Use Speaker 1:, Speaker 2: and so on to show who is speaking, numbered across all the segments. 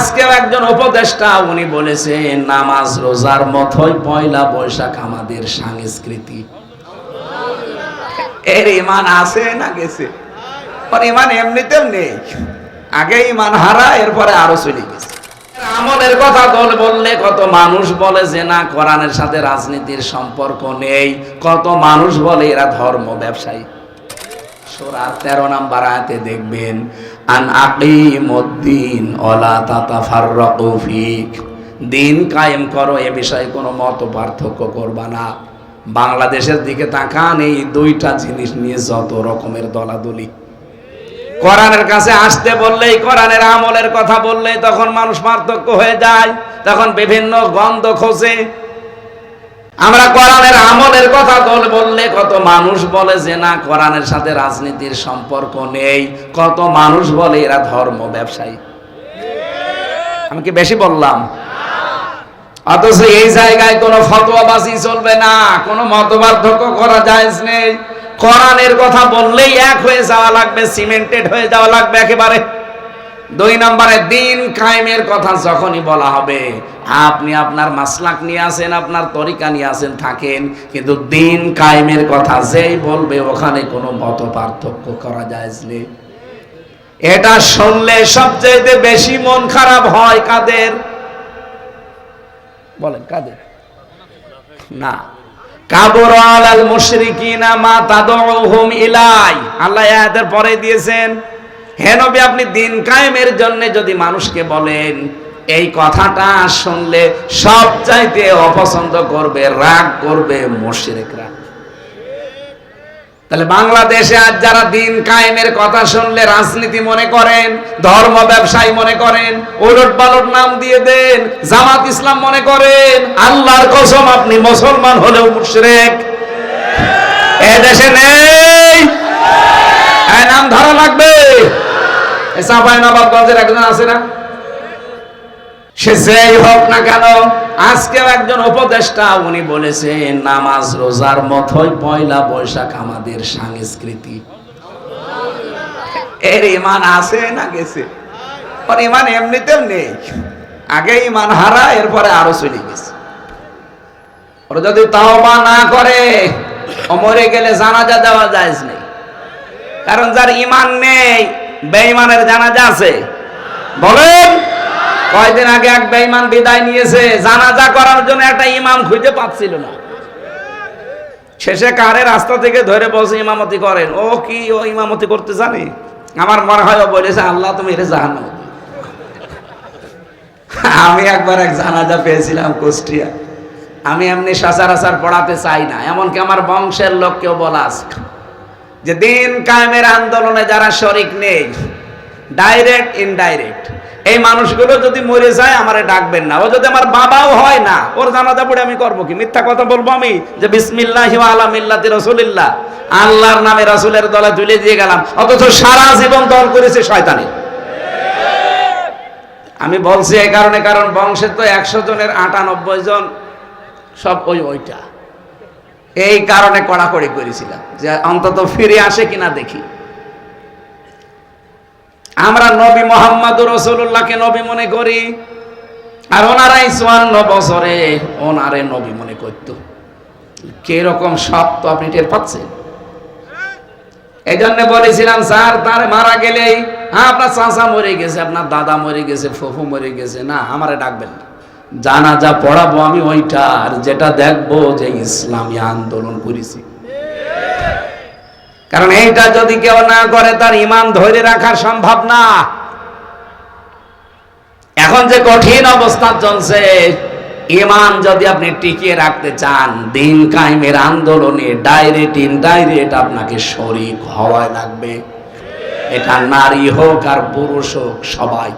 Speaker 1: আজকেও একজন উপদেষ্টা, উনি বলেছেন নামাজ রোজার মতোই পয়লা বৈশাখ আমাদের সংস্কৃতি। এর ইমান আছে না গেছে? ওর ইমান এমনিতেও নেই। আগে ইমান হারা, এরপরে আরও চলে গেছে। আমলের কথা দল বললে, কত মানুষ বলে, যে না, কোরআনের সাথে রাজনীতির সম্পর্ক নেই। কত মানুষ বলে, এরা ধর্ম ব্যবসায়ী। সূরা 13 নাম্বার আয়াতে দেখবেন আন আকিমুদ্দিন ওয়ালা তাতাফাররাকু ফিক। দিন কায়েম করো, এ বিষয়ে কোনো মত পার্থক্য করবা না। বাংলাদেশের দিকে তাকান, এই দুইটা জিনিস নিয়ে যত রকমের দলাদলি। কোরআনের কাছে আসতে বললেই, কোরআনের আমলের কথা বললেই তখন মানুষ পার্থক্য হয়ে যায়, তখন বিভিন্ন গন্ধ খোঁজে। আমরা কোরআনের আমলের কথা বললে কত মানুষ বলে যে না, কোরআনের সাথে রাজনীতির সম্পর্ক নেই। কত মানুষ বলে এরা ধর্ম ব্যবসায়ী। আমি কি বেশি বললাম? অথচ এই জায়গায় কোনো ফতোয়াবাজি চলবে না, কোনো মতপার্থক্য করা যায় নেই। কোরআনের কথা বললেই এক হয়ে যাওয়া লাগবে, সিমেন্টেড হয়ে যাওয়া লাগবে একেবারে। দুই নম্বরে, দিন কায়েমের কথা যখনই বলা হবে আপনি আপনার মাসলাক নিয়ে আসেন, আপনার তরিকা নিয়ে আসেন, থাকেন। কিন্তু দিন কায়েমের কথা যেই বলবে, ওখানে কোনো মত পার্থক্য করা যায় নেই এটা শুনলে সবচেয়ে বেশি মন খারাপ হয় কাদের? বলেন, কাদের? না। কাবর আলাল মুশরিকিনা মা তাদউহুম ইলাই। আল্লাহ আয়াতের পরে দিয়েছেন, হে নবী, আপনি দিন কায়েমের জন্য যদি মানুষকে বলেন এই কথাটা শুনলে সব চাইতে অপছন্দ করবে, রাগ করবে মুশরিকরা। তাহলে বাংলাদেশে আজ যারা দিন কায়েমের কথা শুনলে, রাজনীতি মনে করেন, ধর্ম ব্যবসায়ী মনে করেন ওলট পালট নাম দিয়ে দেন, জামাত ইসলাম মনে করেন, আল্লাহর কসম আপনি মুসলমান হলেও মুশরিক। এ দেশে নেই। নাম ধরা লাগবে। চাপাই নবাবগঞ্জের একজন আছে না? সে যেই হোক না কেন, আজকেও একজন উপদেষ্টা উনি বলেছেন, নামাজ রোজার মতোই পয়লা বৈশাখ আমাদের সংস্কৃতি। এর ইমান আছে না গেছে? ওর ইমান এমনিতেও নেই। আগে ইমান হারা, এরপরে আরও চলে গেছে। ওর যদি তাওবা না করে, ও মরে গেলে জানাজা দেওয়া যায় নেই। কারণ যার ইমান নেই, বেঈমানের জানাজা আছে। বলেন! কয়দিন আগে এক বেঈমান বিদায় নিয়েছে, জানাজা করার জন্য একটা ইমাম খুঁজে পাচ্ছিল না। শেষে কারে রাস্তা থেকে ধরে বসে ইমামতি করেন। ও কি, ও ইমামতি করতে জানে? আমার মনে হয় ও বলেছে, আল্লাহ, তুমি এটা জানো। আমি একবার এক জানাজা পেয়েছিলাম কুষ্টিয়া। আমি এমনি সচরাচর পড়াতে চাই না, এমনকি আমার বংশের লোককেও বলা আছে যে দিন কায়েমের আন্দোলনে যারা শরিক নেই ডাইরেক্ট ইনডাইরেক্ট এই মানুষগুলো যদি মরে যায়, আমারে ডাকবেন না। ও যদি আমার বাবাও হয় না, ওর জানাজা পড়ে আমি করব কি? মিথ্যা কথা বলব আমি? যে বিসমিল্লাহ আলা মিল্লাতি রসুলিল্লাহ। আল্লাহর নামে রসুলের দলে তুলে দিয়ে গেলাম। অথচ সারা জীবন দল করেছে শয়তানি। আমি বলছি এই কারণে, কারণ বংশের তো একশো জনের আটানব্বই জন সব ওই ওইটা। এই কারণে কড়াকড়ি করেছিলাম যে অন্তত ফিরে আসে কিনা দেখি। আমরা নবী মোহাম্মদ রসুল্লাহকে নবী মনে করি। আর ওনারাই চুয়ান্ন বছরে ওনারে নবী মনে করত। কীরকম সত্য আপনি টের পাচ্ছেন? এই জন্য বলেছিলাম, স্যার, তার মারা গেলেই হ্যাঁ আপনার চাচা মরে গেছে, আপনার দাদা মরে গেছে, ফুফু মরে গেছে। না, আমারে ডাকবেন না। জানা যা পড়াবো আমি ওইটা আর যেটা দেখব যে ইসলামী আন্দোলন করেছি। কারণ এইটা যদি কেউ না করে, তার ইমান ধরে রাখা সম্ভব না। এখন যে কঠিন অবস্থা চলছে ইমান যদি আপনি টিকিয়ে রাখতে চান, দিন কায়েমের আন্দোলনে ডাইরেক্ট ইনডাইরেক্ট আপনাকে শরিক হওয়া লাগবে। এটা নারী হোক আর পুরুষ হোক, সবাই।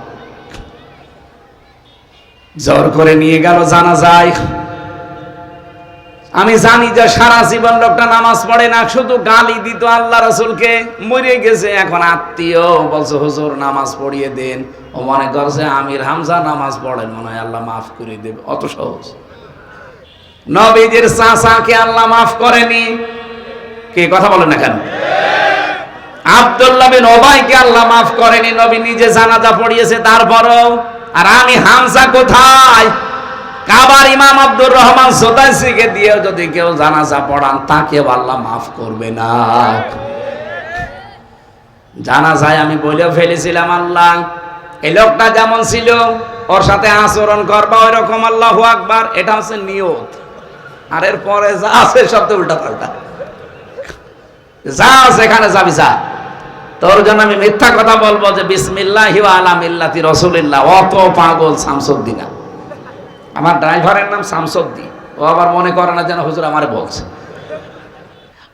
Speaker 1: জোর করে নিয়ে গেল জানা যায় আমি জানি যে সারা জীবন লোকটা নামাজ পড়ে না, শুধু গালি দিত আল্লাহ রসুলকে, মরে গেছে। এখন আত্মীয় বলছে, হুজুর, নামাজ পড়িয়ে দেন। ও মনে করছে, আমির হামজা নামাজ পড়েন। মনে হয় আল্লাহ মাফ করে দেবে। অত সহজ। নবীদের আল্লাহ মাফ করেনি। কে কথা বলেন না কেন? বিন ওবাইকে আল্লাহ মাফ করেনি। নবী নিজে জানাজা পড়িয়েছে, তারপরও। আর আমি হামসা কোথায়? কাবার ইমাম আব্দুর রহমান সোতাইসিকে দিয়ে যদি কেউ জানাজা পড়ান তাকে আল্লাহ মাফ করবে না। জানাজায় আমি বলেও ফেলেছিলাম, আল্লাহ, এই লোকটা যেমন ছিল, ওর সাথে আচরণ করবা ওই রকম আল্লাহ আকবার, এটা হচ্ছে নিয়ত। আর এর পরে যা আছে সব তো উল্টা পাল্টা। যা সেখানে যাবি, যা। তোর জন্য আমি মিথ্যা কথা বলব যে, বিসমিল্লাহ আলা মিল্লাতি রসুলিল্লাহ, অত পাগল শামসুদ্দিনা। আমার ড্রাইভারের নাম শামসুদ্দিন। ও আবার মনে করে না যেন হুজুর আমারে বলছে।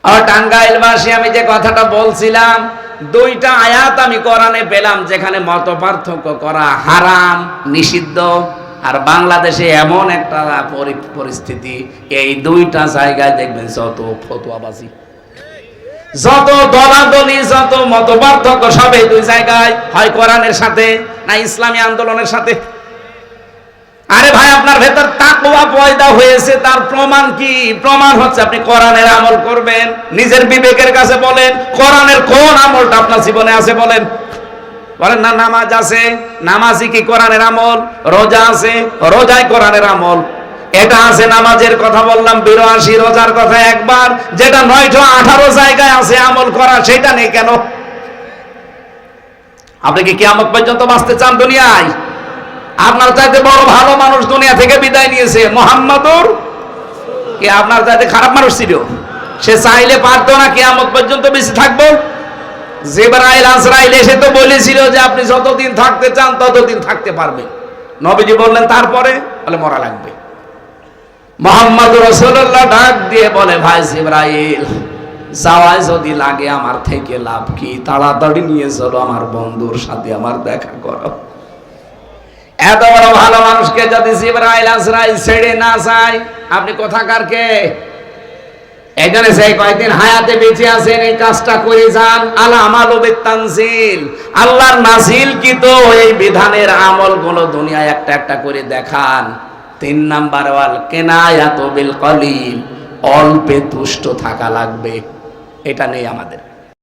Speaker 1: আর টাঙ্গাইলবাসী আমি যে কথাটা বলছিলাম, দুইটা আয়াত আমি কোরআনে পেলাম যেখানে মত পার্থক্য করা হারাম, নিষিদ্ধ, আর বাংলাদেশে এমন একটা পরিস্থিতি, এই দুইটা জায়গায় দেখবেন যত ফতুয়াবাজি। যত দলাদলি, যত মত পার্থক্য সব এই দুই জায়গায় হয় কোরআনের সাথে, না ইসলামী আন্দোলনের সাথে। আপনার ভেতর তাকওয়া পয়দা হয়েছে, তার প্রমাণ কি? প্রমাণ হচ্ছে আপনি কোরআনের আমল করবেন, নিজের বিবেকের কাছে বলেন, কোরআনের কোন আমলটা আপনার জীবনে আছে বলেন? বলেন, না, নামাজ আছে, নামাজই কি কোরআনের আমল? রোজা আছে, রোজাই কোরআনের আমল। এটা আছে নামাজের কথা বললাম, বিরাশি রোজার কথা একবার, যেটা নয়শো আঠারো জায়গায় আছে আমল করা, সেটা নেই কেন? আপনি কি কিয়ামত পর্যন্ত বাঁচতে চান দুনিয়ায়? আপনার চাইতে বড় ভালো মানুষ দুনিয়া থেকে বিদায় নিয়েছে মোহাম্মদুর। কি আপনার চাইতে খারাপ মানুষ ছিল? সে চাইলে পারতো না, কিয়ামত পর্যন্ত বেশি থাকব। জেবরাইল, আজরাইল এসে তো বলেছিল যে আপনি যতদিন থাকতে চান, ততদিন থাকতে পারবেন। নবীজি বললেন, তারপরে? বলে, মরা লাগবে। মোহাম্মদ রসুল্লাহ ডাক দিয়ে বলে, ভাই জিব্রাইল, যাওয়ায় যদি লাগে আমার থেকে লাভ কি? তাড়াতাড়ি নিয়ে চলো আমার বন্ধুর সাথে আমার দেখা করো। এত বড় ভালো মানুষকে যদি জিব্রাইল, আজরাইল ছেড়ে না যায়, আপনি কোথাকার কে? সেই কয়েকদিন হায়াতে বেঁচে আছেন, এই কাজটা করে যান। আলা আমাল তানজিল আল্লাহর কি তো? এই বিধানের আমলগুলো দুনিয়ায় একটা একটা করে দেখান। তিন নাম্বার ওয়াল, কেনায়াত বিল কলিল। অল্পে তুষ্ট থাকা লাগবে। এটা নেই আমাদের।